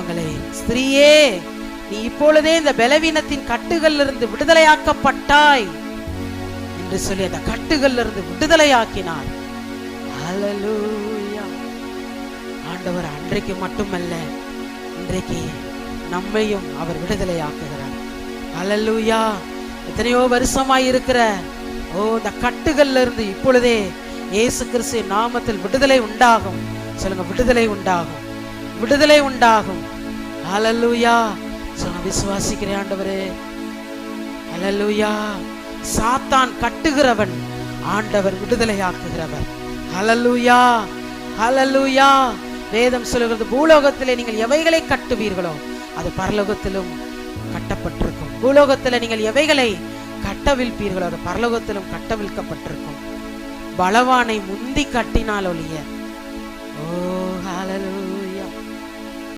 அவங்களை ஸ்திரீயே நீ இப்பொழுதே இந்த பலவீனத்தின் கட்டுகளிலிருந்து விடுதலையாக்கப்பட்டாய் என்று சொல்லி அந்த கட்டுகளிலிருந்து விடுதலையாக்கினார். ஆண்டவர் அன்றைக்கு மட்டுமல்ல இன்றைக்கு நம்மையும் அவர் விடுதலையாக்குகிறார். அலலூயா எத்தனையோ வருஷமாய் இருக்கிற ஓ இந்த கட்டுகள்ல இருந்து இப்பொழுதே இயேசு கிறிஸ்து நாமத்தில் விடுதலை உண்டாகும். சொல்லுங்க விடுதலை உண்டாகும். விடுதலை உண்டாகும். அலல்லூயா சொல்லுங்க விசுவாசிக்கிறேன் ஆண்டவரே. அலல்லூயா சாத்தான் கட்டுகிறவன் ஆண்டவர் விடுதலையாக்குகிறவர். அலல்லூயா அலல்லூயா வேதம் சொல்லுகிறது பூலோகத்திலே நீங்கள் எவைகளை கட்டுவீர்களோ அது பரலோகத்திலும் கட்டப்பட்டிருக்கும். பூலோகத்தில் நீங்கள் எவைகளை கட்டவிழ்ப்பீர்களோ அது பரலோகத்திலும் கட்டவிழ்க்கப்பட்டிருக்கும். பலவானை முந்தி கட்டினால் ஒழிய ஓ